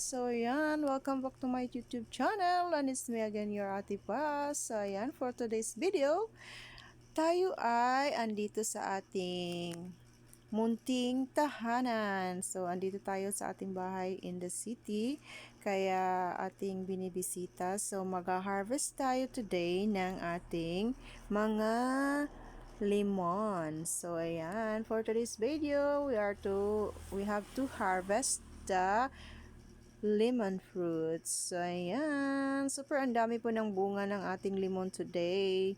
So, ayan. Welcome back to my YouTube channel. And it's me again, your Ate Paz. So, ayan. For today's video, tayo ay andito sa ating munting tahanan. So, andito tayo sa ating bahay in the city. Kaya ating binibisita. So, mag-harvest tayo today ng ating mga lemon. So, ayan. For today's video, we are to, we have to harvest the lemon fruits. So, ayan. Super ang dami po ng bunga ng ating lemon today.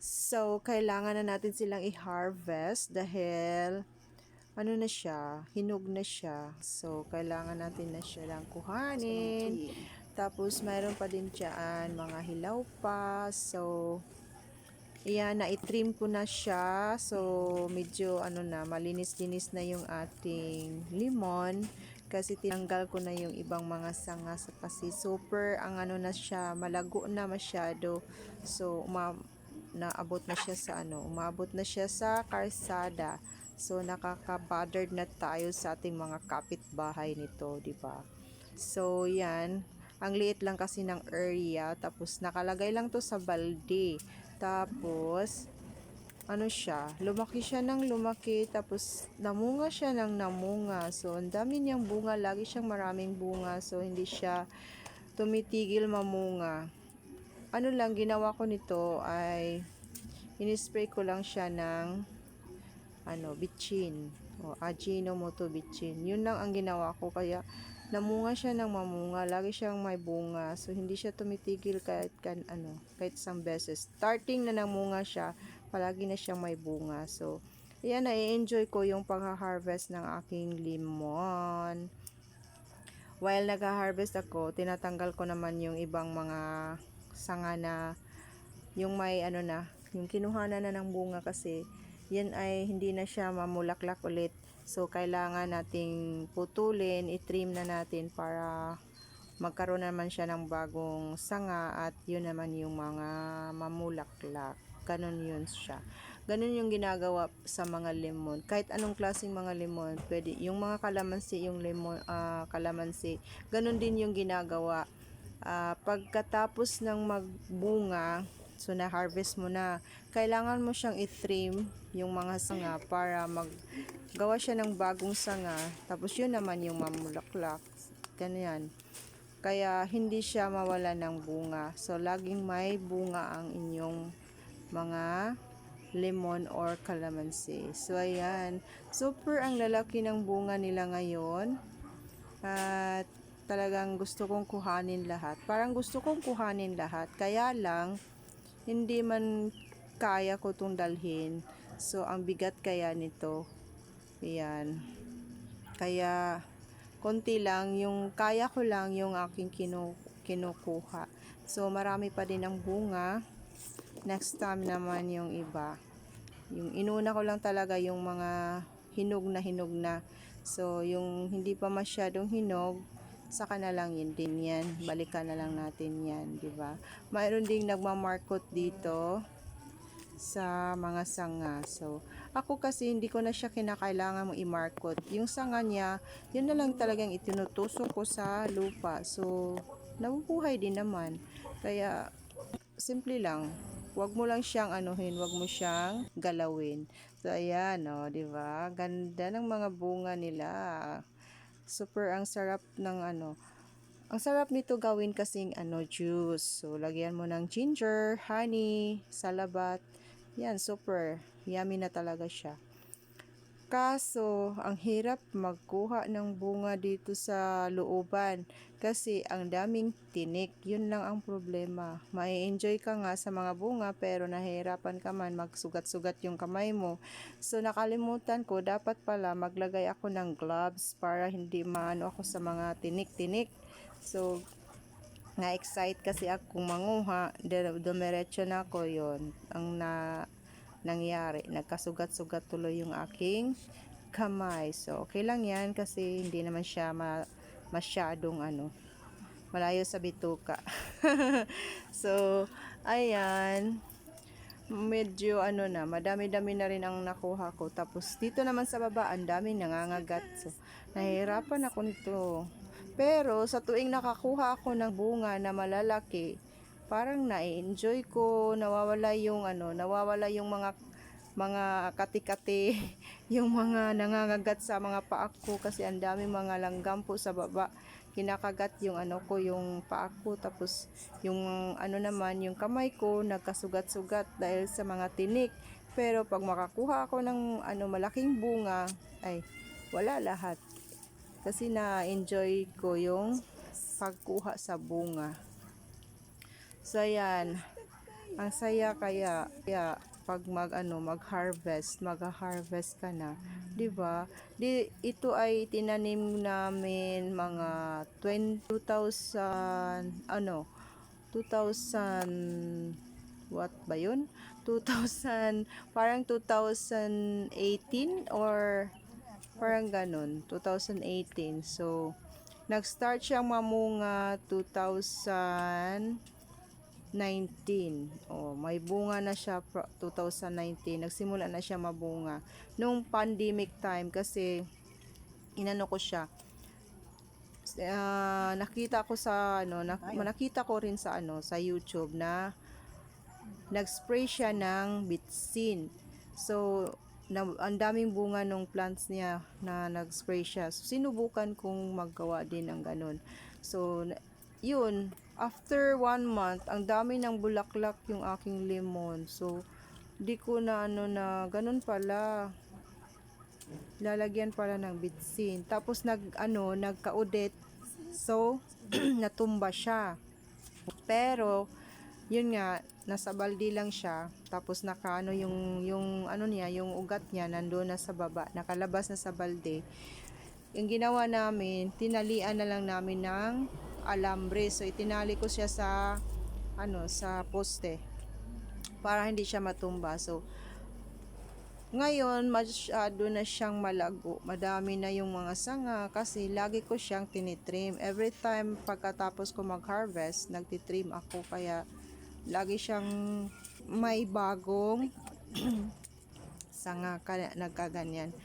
So, kailangan na natin silang i-harvest dahil ano na siya, hinog na siya. So, kailangan natin na siya lang kuhanin. Tapos, mayroon pa din dyan mga hilaw pa. So, Ayan, na-trim ko na siya. So, medyo ano na, malinis-linis na yung ating lemon. Kasi tinanggal ko na yung ibang mga sanga sa kasi super ang ano na siya, malago na masyado. So, uma, naabot na siya sa ano, umabot na siya sa karsada. So, nakaka-bothered na tayo sa ating mga kapitbahay nito, di ba? So, yan. Ang liit lang kasi ng area. Tapos, nakalagay lang to sa balde. Tapos, ano siya, lumaki siya ng lumaki, tapos namunga siya ng namunga. So, ang dami niyang bunga, lagi siyang maraming bunga. So, hindi siya tumitigil mamunga. Ano lang, ginawa ko nito ay, inispray ko lang siya ng, ano, bitchin. O, Ajinomoto bitchin. Yun lang ang ginawa ko, kaya, namunga siya ng mamunga, lagi siyang may bunga. So hindi siya tumitigil kahit kan ano, kahit isang beses. Starting na namunga siya, palagi na siyang may bunga. So ayan, na-enjoy ko yung pag-harvest ng aking lemon. While nag-harvest ako, tinatanggal ko naman yung ibang mga sanga na yung may ano na, yung kinuhanan na ng bunga kasi yan ay hindi na siya mamulaklak ulit. So, kailangan nating putulin, itrim na natin para magkaroon naman siya ng bagong sanga at yun naman yung mga mamulaklak. Ganon yun siya. Ganon yung ginagawa sa mga lemon. Kahit anong klaseng mga lemon, pwede. Yung mga kalamansi, yung lemon, ah, kalamansi, ganon din yung ginagawa. Ah, pagkatapos ng magbunga, So, na-harvest mo na. Kailangan mo siyang i-trim yung mga sanga para maggawa siya ng bagong sanga. Tapos, yun naman yung mamulaklak. Ganyan. Kaya, hindi siya mawala ng bunga. So, laging may bunga ang inyong mga lemon or calamansi. So, ayan. Super ang lalaki ng bunga nila ngayon. At talagang gusto kong kuhanin lahat. Parang gusto kong kuhanin lahat. Kaya lang, hindi man kaya ko itong dalhin. So, ang bigat kaya nito. Ayan. Kaya, konti lang. Yung kaya ko lang yung aking kinu kinukuha. So, marami pa din ang bunga. Next time naman yung iba. Yung inuna ko lang talaga yung mga hinog na hinog na. So, yung hindi pa masyadong hinog, saka na lang yun din yan. Balikan na lang natin yan, di ba? Mayroon ding nagmamarkot dito sa mga sanga. So, ako kasi hindi ko na siya kinakailangan mong i-markot. Yung sanga niya, yun na lang talagang itinutusok ko sa lupa. So, nabubuhay din naman. Kaya, simple lang. Huwag mo lang siyang anuhin, huwag mo siyang galawin. So, ayan, o, oh, di ba? Ganda ng mga bunga nila. Super ang sarap ng ano. Ang sarap nito gawin kasing ano juice. So lagyan mo ng ginger, honey, salabat. Yan, super yummy na talaga siya. Kaso, ang hirap magkuha ng bunga dito sa looban kasi ang daming tinik. Yun lang ang problema. Mai-enjoy ka nga sa mga bunga pero nahihirapan ka man magsugat-sugat yung kamay mo. So, nakalimutan ko, dapat pala maglagay ako ng gloves para hindi maano ako sa mga tinik-tinik. So, na-excite kasi ako manguha. Dumiretso na ako yon Ang na nangyari. Nagkasugat-sugat tuloy yung aking kamay. So, okay lang yan kasi hindi naman siya ma masyadong ano, malayo sa bituka. so, ayan. Medyo ano na, madami-dami na rin ang nakuha ko. Tapos dito naman sa baba, ang dami nangangagat. So, nahihirapan ako nito. Pero sa tuwing nakakuha ako ng bunga na malalaki, parang na-enjoy ko, nawawala yung ano, nawawala yung mga mga kati-kati, yung mga nangangagat sa mga paa ko kasi ang dami mga langgam po sa baba. Kinakagat yung ano ko, yung paa ko, tapos yung ano naman, yung kamay ko, nagkasugat-sugat dahil sa mga tinik. Pero pag makakuha ako ng ano malaking bunga, ay wala lahat. Kasi na-enjoy ko yung pagkuha sa bunga. So ayan, ang saya kaya, kaya pag mag ano mag-harvest, mag-harvest ka na, 'di ba? Di ito ay tinanim namin mga 20, 2000 ano 2000 what ba yun? 2000 parang 2018 or parang ganun 2018 so nag-start siyang mamunga 2000 19. Oh, may bunga na siya pro- 2019. Nagsimula na siya mabunga nung pandemic time kasi inano ko siya. Ah, nakita ko sa ano, nak- nakita ko rin sa ano, sa YouTube na nag-spray siya ng bitsin. So, na, ang daming bunga nung plants niya na nag-spray siya. So, sinubukan kong maggawa din ng ganun. So, yun, after one month, ang dami ng bulaklak yung aking lemon. So, di ko na ano na, ganun pala. Lalagyan pala ng bitsin. Tapos nag, ano, nagka-audit. So, natumba siya. Pero, yun nga, nasa baldi lang siya. Tapos naka ano yung, yung ano niya, yung ugat niya nandoon na sa baba. Nakalabas na sa balde. Yung ginawa namin, tinalian na lang namin ng alambre. So itinali ko siya sa ano sa poste para hindi siya matumba. So ngayon masyado na siyang malago. Madami na yung mga sanga kasi lagi ko siyang tinitrim. Every time pagkatapos ko mag-harvest, nagtitrim ako kaya lagi siyang may bagong sanga kaya nagkaganyan.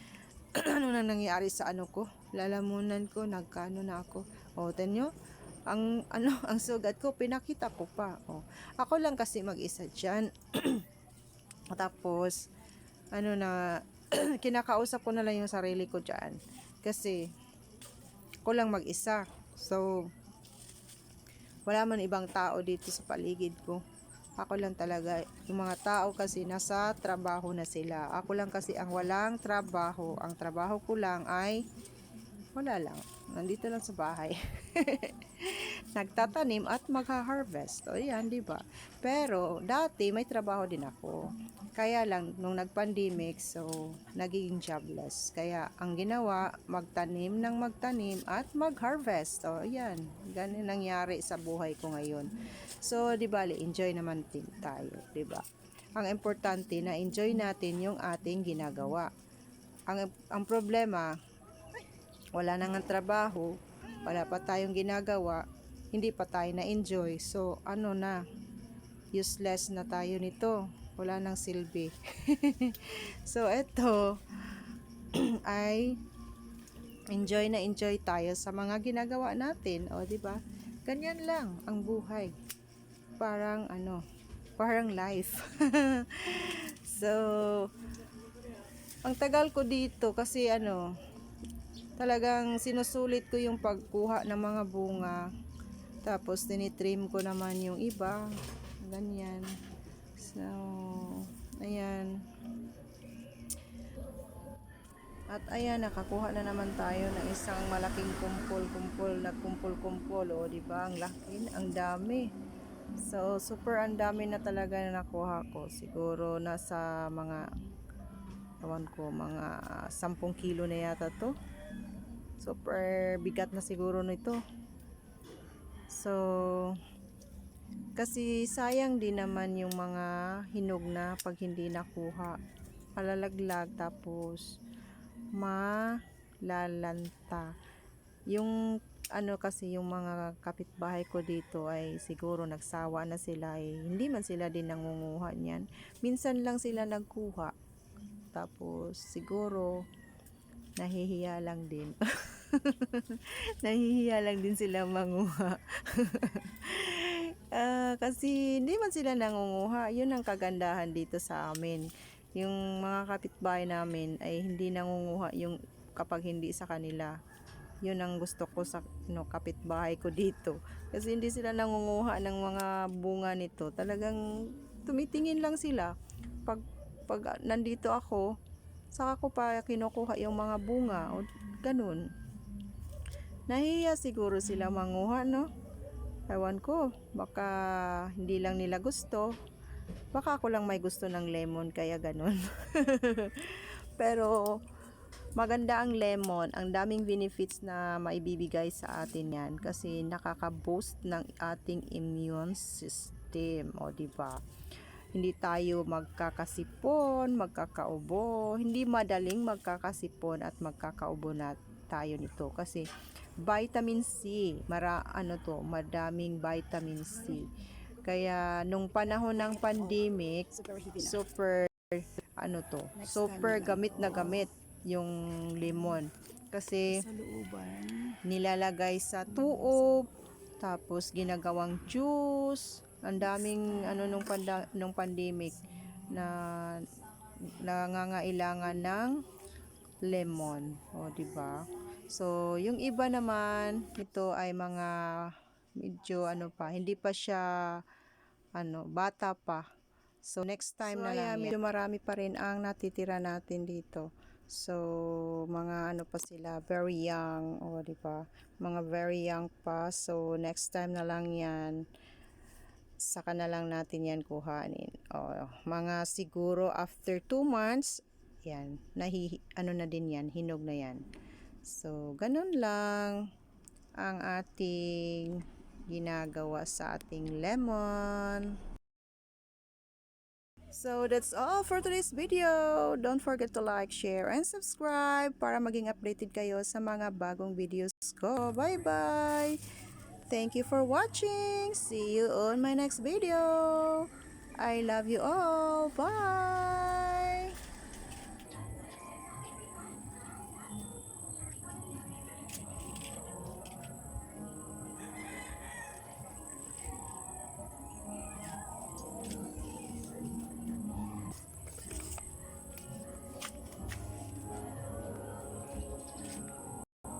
ano na nangyari sa ano ko? Lalamunan ko, nagkano na ako. O, tenyo? Ang ano ang sugat ko pinakita ko pa oh. Ako lang kasi mag-isa diyan tapos ano na kinakausap ko na lang yung sarili ko diyan kasi ko lang mag-isa. So wala man ibang tao dito sa paligid ko. Ako lang talaga. Yung mga tao kasi nasa trabaho na sila. Ako lang kasi ang walang trabaho. Ang trabaho ko lang ay wala lang. Nandito lang sa bahay. Nagtatanim at magha-harvest. O yan, di ba? Pero, dati may trabaho din ako. Kaya lang, nung nag-pandemic, so, nagiging jobless. Kaya, ang ginawa, magtanim ng magtanim at mag-harvest. O, yan. Ganun nangyari sa buhay ko ngayon. So, di ba, enjoy naman din tayo, di ba? Ang importante na enjoy natin yung ating ginagawa. Ang, ang problema, wala nang ang trabaho, wala pa tayong ginagawa, hindi pa tayo na-enjoy. So, ano na, useless na tayo nito. Wala nang silbi. so, eto ay enjoy na enjoy tayo sa mga ginagawa natin. O, di ba? Ganyan lang ang buhay. Parang ano, parang life. so, ang tagal ko dito kasi ano, talagang sinusulit ko yung pagkuha ng mga bunga. Tapos tinitrim ko naman yung iba. Ganyan. So ayan. At ayan nakakuha na naman tayo ng isang malaking kumpol-kumpol nagkumpol-kumpol o di ba? Ang laki ang dami. So super ang dami na talaga na nakuha ko. Siguro nasa mga ewan ko mga 10 kilo na yata to super bigat na siguro nito. So kasi sayang din naman yung mga hinog na pag hindi nakuha. Malalaglag tapos malalanta. Yung ano kasi yung mga kapitbahay ko dito ay siguro nagsawa na sila eh. hindi man sila din nangunguha niyan. Minsan lang sila nagkuha. Tapos siguro nahihiya lang din Nahihiya lang din sila manguha. Ah, kasi hindi man sila nangunguha. Yun ang kagandahan dito sa amin. Yung mga kapitbahay namin ay hindi nangunguha yung kapag hindi sa kanila. Yun ang gusto ko sa no, kapitbahay ko dito. Kasi hindi sila nangunguha ng mga bunga nito. Talagang tumitingin lang sila. Pag, pag nandito ako, saka ko pa kinukuha yung mga bunga. O, ganun. Nahiya siguro sila manguha, no? Ewan ko, baka hindi lang nila gusto. Baka ako lang may gusto ng lemon, kaya ganun. Pero, maganda ang lemon. Ang daming benefits na maibibigay sa atin yan. Kasi nakaka-boost ng ating immune system. O, di ba? Hindi tayo magkakasipon, magkakaubo. Hindi madaling magkakasipon at magkakaubo na tayo nito. Kasi, vitamin C. Mara, ano to, madaming vitamin C. Kaya nung panahon ng pandemic, super ano to, super gamit na gamit yung lemon. Kasi nilalagay sa tuob, tapos ginagawang juice. Ang daming ano nung panda, nung pandemic na nangangailangan ng lemon, o di ba? So, yung iba naman, ito ay mga medyo ano pa, hindi pa siya ano, bata pa. So, next time So, na lang medyo marami pa rin ang natitira natin dito. So, mga ano pa sila, very young, o di ba? Mga very young pa. So, next time na lang yan, saka na lang natin yan kuhanin. O, mga siguro after 2 months, yan, nahi, ano na din yan, hinog na yan. So, ganun lang ang ating ginagawa sa ating lemon. So, that's all for today's video. Don't forget to like, share, and subscribe para maging updated kayo sa mga bagong videos ko. Bye-bye! Thank you for watching. See you on my next video. I love you all. Bye!